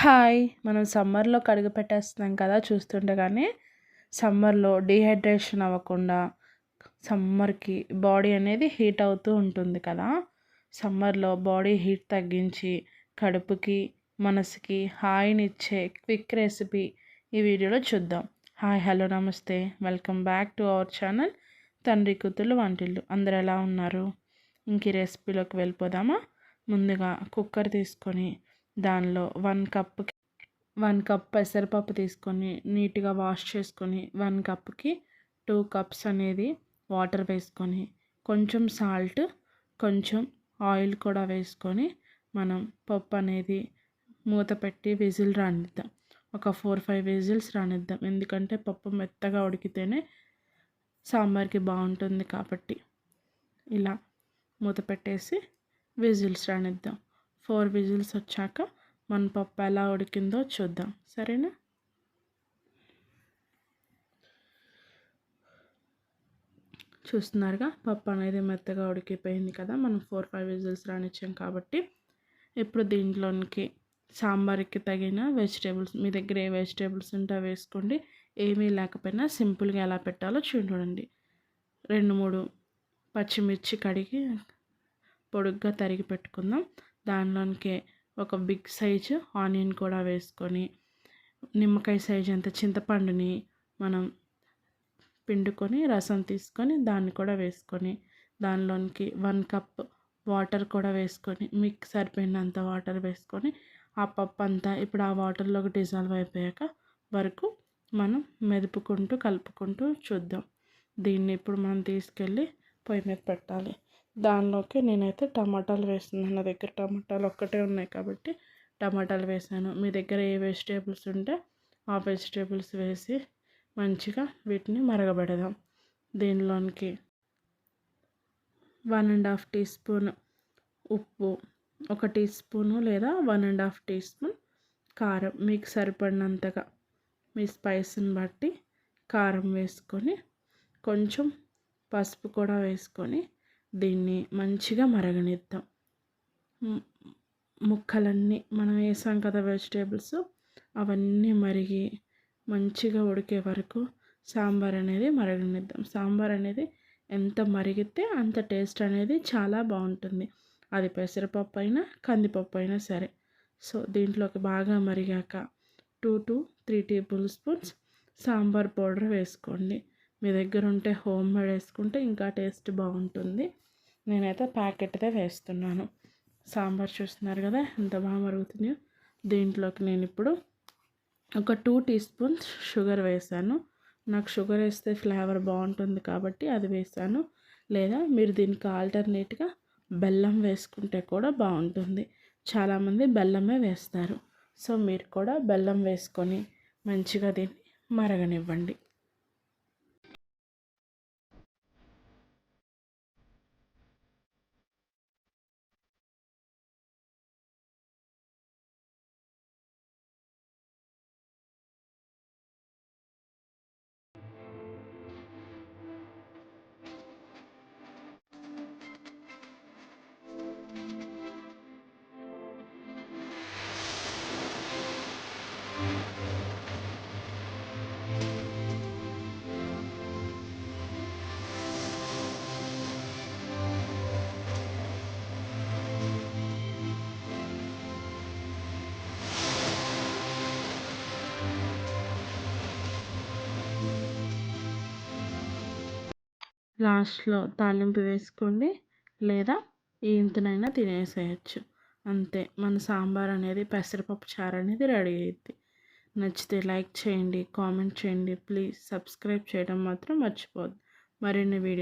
Hi మనం సమ్మర్లో కడుగు పెట్టేస్తున్నాం కదా చూస్తుండగానే. సమ్మర్లో డీహైడ్రేషన్ అవ్వకుండా సమ్మర్కి బాడీ అనేది హీట్ అవుతూ ఉంటుంది కదా. సమ్మర్లో బాడీ హీట్ తగ్గించి కడుపుకి మనసుకి హాయినిచ్చే క్విక్ రెసిపీ ఈ వీడియోలో చూద్దాం. హాయ్ హలో నమస్తే. Welcome back to our channel తండ్రి కూతుళ్ళు వంటిల్లు అందరు ఎలా ఉన్నారు? ఇంక ఈ రెసిపీలోకి వెళ్ళిపోదామా? ముందుగా కుక్కర్ తీసుకొని దానిలో వన్ కప్ వన్ కప్ పెసరపప్పు తీసుకొని నీట్గా వాష్ చేసుకొని వన్ కప్కి టూ కప్స్ అనేది వాటర్ వేసుకొని కొంచెం సాల్ట్ కొంచెం ఆయిల్ కూడా వేసుకొని మనం పప్పు అనేది మూత పెట్టి విజిల్ రానిద్దాం. ఒక ఫోర్ ఫైవ్ విజిల్స్ రానిద్దాం. ఎందుకంటే పప్పు మెత్తగా ఉడికితేనే సాంబార్కి బాగుంటుంది కాబట్టి. ఇలా మూత పెట్టేసి విజిల్స్ రానిద్దాం. ఫోర్ విజిల్స్ వచ్చాక మన పప్పు ఎలా ఉడికిందో చూద్దాం. సరేనా? చూస్తున్నారుగా పప్పు అనేది మెత్తగా ఉడికిపోయింది కదా మనం ఫోర్ ఫైవ్ విజిల్స్ రానిచ్చాం కాబట్టి. ఇప్పుడు దీంట్లోనికి సాంబార్కి తగిన వెజిటేబుల్స్ మీ దగ్గర ఏ వెజిటేబుల్స్ ఉంటే వేసుకోండి. ఏమీ లేకపోయినా సింపుల్గా ఎలా పెట్టాలో చూడండి. రెండు మూడు పచ్చిమిర్చి కడిగి పొడుగ్గా తరిగి పెట్టుకుందాం. దానిలోనికి ఒక బిగ్ సైజు ఆనియన్ కూడా వేసుకొని నిమ్మకాయ సైజు అంత చింతపండుని మనం పిండుకొని రసం తీసుకొని దాన్ని కూడా వేసుకొని దానిలోనికి వన్ కప్ వాటర్ కూడా వేసుకొని మీకు సరిపోయినంత వాటర్ వేసుకొని ఆ పప్పు అంతా ఇప్పుడు ఆ వాటర్లోకి డిజాల్వ్ అయిపోయాక వరకు మనం మెదుపుకుంటూ కలుపుకుంటూ చూద్దాం. దీన్ని ఇప్పుడు మనం తీసుకెళ్ళి పొయ్యి మీద పెట్టాలి. దానిలోకి నేనైతే టమాటాలు వేస్తున్నాను. నా దగ్గర టమాటాలు ఒక్కటే ఉన్నాయి కాబట్టి టమాటాలు వేసాను. మీ దగ్గర ఏ వెజిటేబుల్స్ ఉంటే ఆ వెజిటేబుల్స్ వేసి మంచిగా వీటిని మరగబెడదాం. దీనిలోనికి one and half teaspoon ఉప్పు ఒక టీ స్పూను లేదా one and half teaspoon కారం. మీకు సరిపడినంతగా మీ స్పైస్ని బట్టి కారం వేసుకొని కొంచెం పసుపు కూడా వేసుకొని దీన్ని మంచిగా మరగనిద్దాం. ముక్కలన్నీ మనం వేసాం కదా వెజిటేబుల్స్ అవన్నీ మరిగి మంచిగా ఉడికే వరకు సాంబార్ అనేది మరగనిద్దాం. సాంబార్ అనేది ఎంత మరిగితే అంత టేస్ట్ అనేది చాలా బాగుంటుంది. అది పెసరపప్పు అయినా కందిపప్పు అయినా సరే. సో దీంట్లోకి బాగా మరిగాక two to three tablespoons sambar powder వేసుకోండి. మీ దగ్గర ఉంటే హోమ్ మేడ్ వేసుకుంటే ఇంకా టేస్ట్ బాగుంటుంది. నేనైతే ప్యాకెట్దే వేస్తున్నాను. సాంబార్ చూస్తున్నారు కదా ఎంత బాగా మరుగుతుందో. దీంట్లోకి నేను ఇప్పుడు ఒక టూ టీ స్పూన్స్ షుగర్ వేసాను. నాకు షుగర్ వేస్తే ఫ్లేవర్ బాగుంటుంది కాబట్టి అది వేసాను. లేదా మీరు దీనికి ఆల్టర్నేట్గా బెల్లం వేసుకుంటే కూడా బాగుంటుంది. చాలామంది బెల్లమే వేస్తారు. సో మీరు కూడా బెల్లం వేసుకొని మంచిగా దీన్ని మరగనివ్వండి. లాస్ట్లో తాలింపు వేసుకోండి. లేదా ఇంతనైనా తినేసేయచ్చు. అంతే. మన సాంబార్ అనేది పెసరపప్పు చారు అనేది రెడీ అయింది నచ్చితే లైక్ చేయండి కామెంట్ చేయండి. ప్లీజ్ సబ్స్క్రైబ్ చేయడం మాత్రం మర్చిపోద్దు మరిన్ని వీడియో